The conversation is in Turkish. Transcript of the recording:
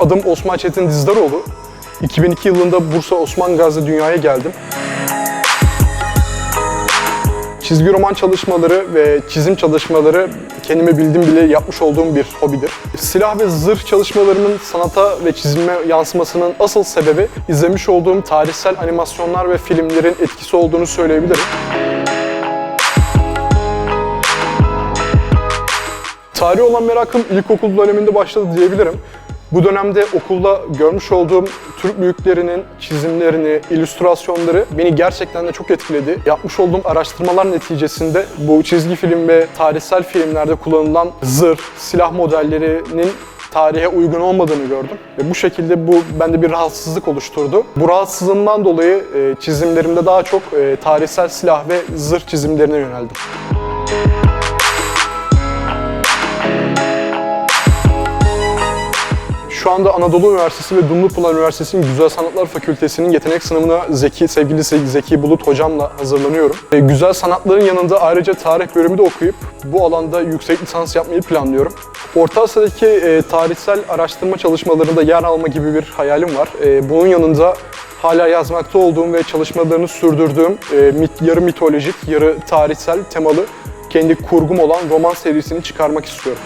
Adım Osman Çetin Dizdaroğlu. 2002 yılında Bursa Osman Gazi dünyaya geldim. Çizgi roman çalışmaları ve çizim çalışmaları kendime bildim bile yapmış olduğum bir hobidir. Silah ve zırh çalışmalarımın sanata ve çizime yansımasının asıl sebebi izlemiş olduğum tarihsel animasyonlar ve filmlerin etkisi olduğunu söyleyebilirim. Tarihe olan merakım ilkokul döneminde başladı diyebilirim. Bu dönemde okulda görmüş olduğum Türk büyüklerinin çizimlerini, illüstrasyonları beni gerçekten de çok etkiledi. Yapmış olduğum araştırmalar neticesinde bu çizgi film ve tarihsel filmlerde kullanılan zırh, silah modellerinin tarihe uygun olmadığını gördüm. Ve bu şekilde bu bende bir rahatsızlık oluşturdu. Bu rahatsızlığımdan dolayı e, çizimlerimde daha çok e, tarihsel silah ve zırh çizimlerine yöneldim. Şu anda Anadolu Üniversitesi ve Dumlupınar Üniversitesi'nin Güzel Sanatlar Fakültesi'nin yetenek sınavına Zeki, sevgili Zeki Bulut hocamla hazırlanıyorum. E, güzel sanatların yanında ayrıca tarih bölümü de okuyup bu alanda yüksek lisans yapmayı planlıyorum. Orta Asya'daki e, tarihsel araştırma çalışmalarında yer alma gibi bir hayalim var. E, bunun yanında hala yazmakta olduğum ve çalışmalarını sürdürdüğüm e, mit, yarı mitolojik, yarı tarihsel temalı kendi kurgum olan roman serisini çıkarmak istiyorum.